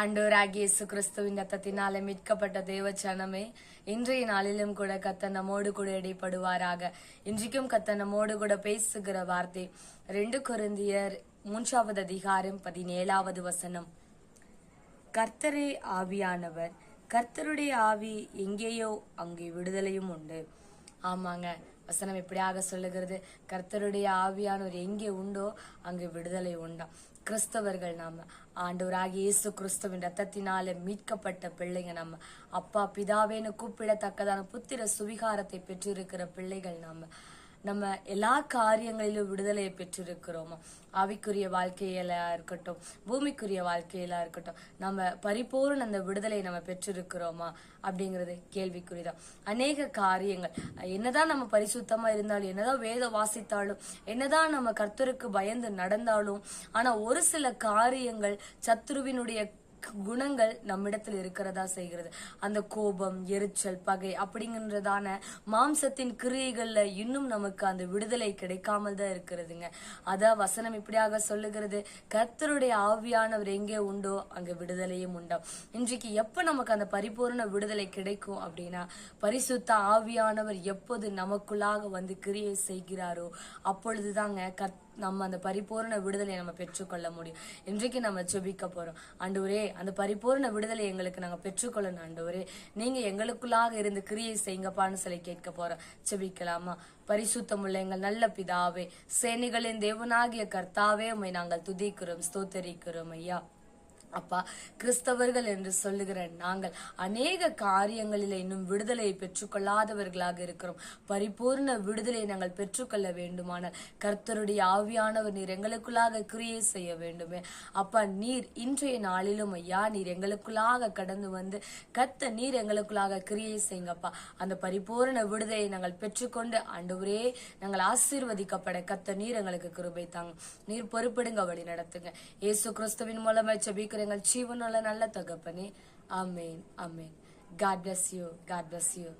ஆண்டோராகி இயேசு கிறிஸ்துவின் ரத்தத்தினாலே மீட்கப்பட்ட தேவச்சனமே இன்றைய நாளிலும் கூட கத்த நம்மோடு கூட இடைப்படுவாராக. இன்றைக்கும் கத்த நம்மோடு கூட பேசுகிற வார்த்தை ரெண்டு குருந்தியர் மூன்றாவது அதிகாரம் பதினேழாவது வசனம். கர்த்தரே ஆவியானவர் கர்த்தருடைய ஆவி எங்கேயோ அங்கே விடுதலையும் உண்டு. ஆமாங்க வசனம் எப்படியாக சொல்லுகிறது? கர்த்தருடைய ஆவியானவர் எங்கே உண்டோ அங்கே விடுதலை உண்டாம் கிறிஸ்தவர்கள் நாம ஆண்டவராகிய இயேசு கிறிஸ்துவின் ரத்தத்தினால மீட்கப்பட்ட பிள்ளைங்க நம்ம அப்பா பிதாவேன்னு கூப்பிடத்தக்கதான புத்திர சுவிகாரத்தை பெற்றிருக்கிற பிள்ளைகள் நாம நம்ம எல்லா காரியங்களிலும் விடுதலையை பெற்றிருக்கிறோமா? ஆவிக்குரிய வாழ்க்கையில இருக்கட்டும் பூமிக்குரிய வாழ்க்கையில இருக்கட்டும் நம்ம பரிபூர்ண அந்த விடுதலையை நம்ம பெற்றிருக்கிறோமா? அப்படிங்கிறது கேள்விக்குறிதான். அநேக காரியங்கள். என்னதான் நம்ம பரிசுத்தமா இருந்தாலும் என்னதான் வேதம் வாசித்தாலும் என்னதான் நம்ம கர்த்தருக்கு பயந்து நடந்தாலும் ஆனா ஒரு சில காரியங்கள் சத்ருவினுடைய குணங்கள் நம்மிடத்தில் இருக்கிறதா செய்கிறது. அந்த கோபம் எரிச்சல் பகை அப்படிங்கன்றதான மாம்சத்தின் கிரியைகள்ல இன்னும் நமக்கு அந்த விடுதலை கிடைக்காமல் தான் இருக்கிறதுங்க. அதான் வசனம் இப்படியாக சொல்லுகிறது கர்த்தருடைய ஆவியானவர் எங்கே உண்டோ அங்க விடுதலையும் உண்டோ. இன்றைக்கு எப்ப நமக்கு அந்த பரிபூர்ண விடுதலை கிடைக்கும் அப்படின்னா பரிசுத்த ஆவியானவர் எப்போது நமக்குள்ளாக வந்து கிரியை செய்கிறாரோ அப்பொழுதுதாங்க கத் நம்ம அந்த பரிபூர்ண விடுதலை நம்ம பெற்றுக்கொள்ள முடியும். இன்றைக்கு நம்ம செபிக்க போறோம். ஒரே அந்த பரிபூர்ண விடுதலை எங்களுக்கு நாங்க பெற்றுக்கொள்ளணும் ஆண்டவரே. நீங்க எங்களுக்குள்ளாக இருந்து கிரியை செய்யுங்கப்பான்னு சொல்லி கேட்க போறோம். ஜெபிக்கலாமா? பரிசுத்தமுள்ள எங்கள் நல்ல பிதாவே சேனைகளின் தேவனாகிய கர்த்தாவே உண்மை நாங்கள் துதிக்கிறோம் ஸ்தோத்தரிக்கிறோம் ஐயா. அப்பா கிறிஸ்தவர்கள் என்று சொல்லுகிற நாங்கள் அநேக காரியங்களில் இன்னும் விடுதலையை பெற்றுக்கொள்ளாதவர்களாக இருக்கிறோம். பரிபூர்ண விடுதலையை நாங்கள் பெற்றுக்கொள்ள வேண்டுமானால் கர்த்தருடைய ஆவியானவர் நீர் எங்களுக்குள்ளாக கிரியை செய்ய வேண்டுமே. அப்பா நீர் இன்றைய நாளிலும் ஐயா நீர் எங்களுக்குள்ளாக கடந்து வந்து கத்த நீர் எங்களுக்குள்ளாக கிரியை செய்யுங்கப்பா. அந்த பரிபூர்ண விடுதலை நாங்கள் பெற்றுக்கொண்டு ஆண்டவரே நாங்கள் ஆசீர்வதிக்கப்பட கத்த நீர் எங்களுக்கு கிருபை தாங்க. நீர் பொறுப்பிடுங்க வழி நடத்துங்க. இயேசு கிறிஸ்துவின் மூலமாய் ஜெபிக்கிற எங்கள் ஜீவனுள்ள நல்ல தகப்பனே. அமேன் அமேன் God bless you God bless you